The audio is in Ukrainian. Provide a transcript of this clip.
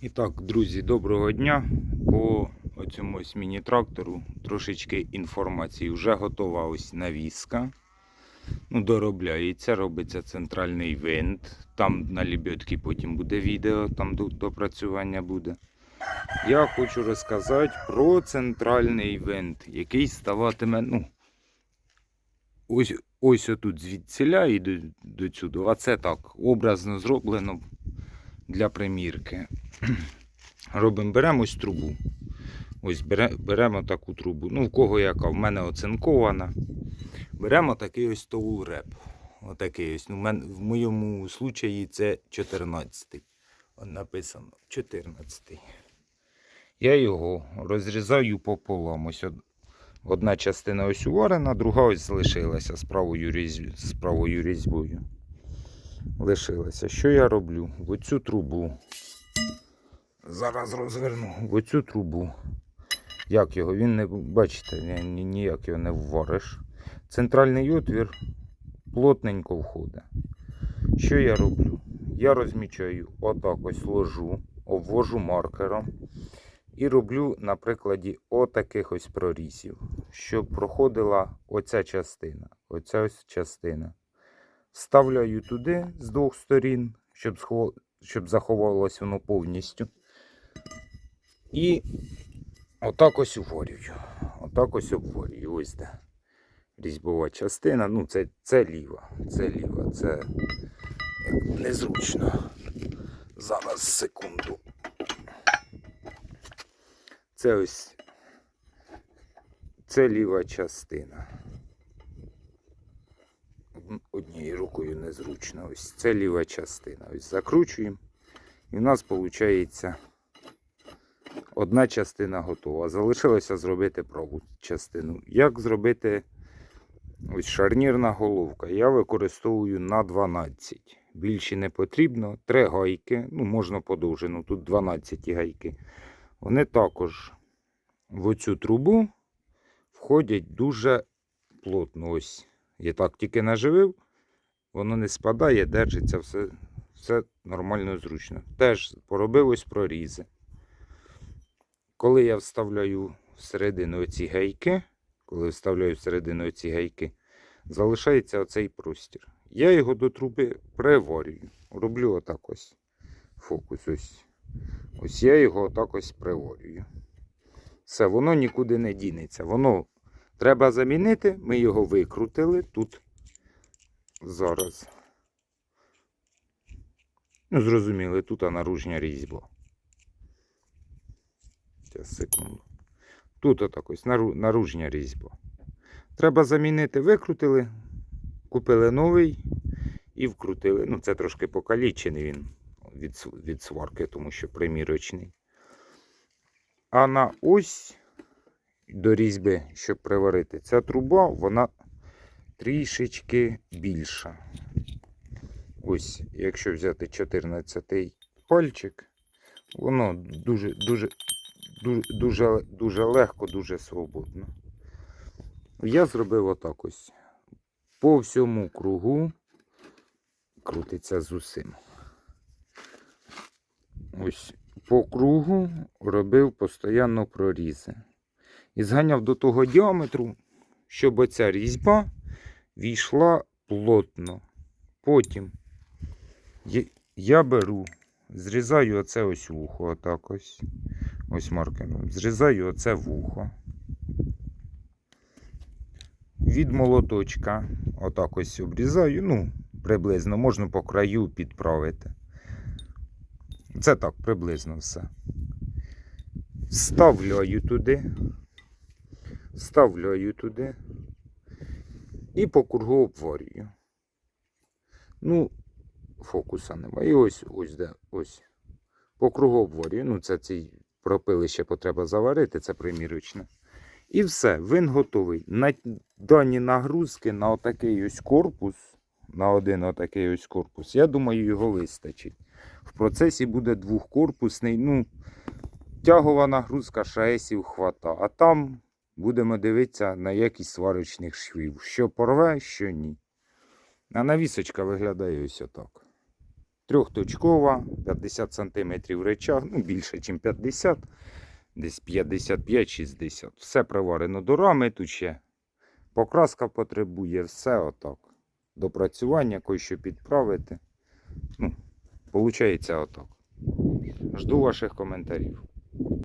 І так, друзі, доброго дня. По цьому ось міні-трактору трошечки інформації. Вже готова ось навіска. Ну, доробляється, робиться центральний винт. Там на лебедки потім буде відео, там до- допрацювання буде. Я хочу розказати про центральний винт, який ставатиме, ну, ось, ось отут звідсіля і до, до сюди. А це так, образно зроблено для примірки. Робимо, беремо ось трубу. Ось бере, беремо таку трубу. Ну, в кого яка? В мене оцинкована. Беремо такий ось тоулреп. Отакий ось. Ну, в, моєму случаї це 14. Он написано 14. Я його розрізаю пополам. Ось од- одна частина ось уварена, друга ось залишилася з правою, різь... з правою різьбою. Лишилася. Що я роблю? В оцю трубу. Зараз розверну в оцю трубу. Як його? Він не бачите, ні- ні- ніяк його не ввариш. Центральний отвір плотненько входить. Що я роблю? Я розмічаю отак ось ложу, обвожу маркером і роблю на прикладі отаких ось прорізів, щоб проходила оця частина. Оця ось частина. Вставляю туди з двох сторін, щоб, щоб заховалось воно повністю. І отак ось обворюю. Отак ось обворюю. Ось де. Різьбова частина. Ну, це, це ліва. Це ліва. Це незручно. Зараз секунду. Це ось. Це ліва частина. Однією рукою незручно. Ось це ліва частина. Ось закручуємо. І в нас виходить одна частина готова. Залишилося зробити праву частину. Як зробити ось шарнірна головка? Я використовую на 12. Більше не потрібно. Три гайки, ну можна подовжину, тут 12 гайки. Вони також в оцю трубу входять дуже плотно. Ось. Я так тільки наживив, воно не спадає, держиться, все, все нормально зручно. Теж поробив ось прорізи. Коли я вставляю всередину оці гайки, коли вставляю всередину оці гайки, залишається оцей простір. Я його до труби приварюю. Роблю отак ось. Фокус ось. Ось я його отак ось приварюю. Все, воно нікуди не дінеться. Воно треба замінити. Ми його викрутили тут. Зараз. Ну, зрозуміли, тут наружня різьба. Зараз, секунду. Тут отак ось наружня різьба. Треба замінити, викрутили, купили новий і вкрутили. Ну, це трошки покалічений він від, від сварки, тому що примірочний. А на ось до різьби, щоб приварити, ця труба, вона трішечки більша. Ось, якщо взяти 14 пальчик, воно дуже, дуже, дуже, дуже, легко, дуже свободно. Я зробив отак ось. По всьому кругу крутиться з усім. Ось по кругу робив постійно прорізи. І зганяв до того діаметру, щоб оця різьба війшла плотно. Потім я- я беру, зрізаю оце ось вухо, отак ось. Ось маркером. Зрізаю оце вухо. Від молоточка, отак ось обрізаю, ну, приблизно, можна по краю підправити. Це так, приблизно все. Вставляю туди. Вставляю туди. І по кругу обварюю. Ну, фокуса немає. І ось ось де. Ось. По кругу обварюю. Ну, це цей пропилище потреба заварити, це примірочне. І все, він готовий. На дані нагрузки на отакий ось корпус, на один отакий ось корпус, я думаю, його вистачить. В процесі буде двохкорпусний, ну, тягова нагрузка шаесів хвата. А там будемо дивитися на якість сварочних швів. Що порве, що ні. А навісочка виглядає ось отак. Трьохточкова, 50 см речаг, ну більше, ніж 50, десь 55-60. Все приварено до рами, тут ще покраска потребує, все отак. Допрацювання, кое що підправити. Ну, Получається отак. Жду ваших коментарів.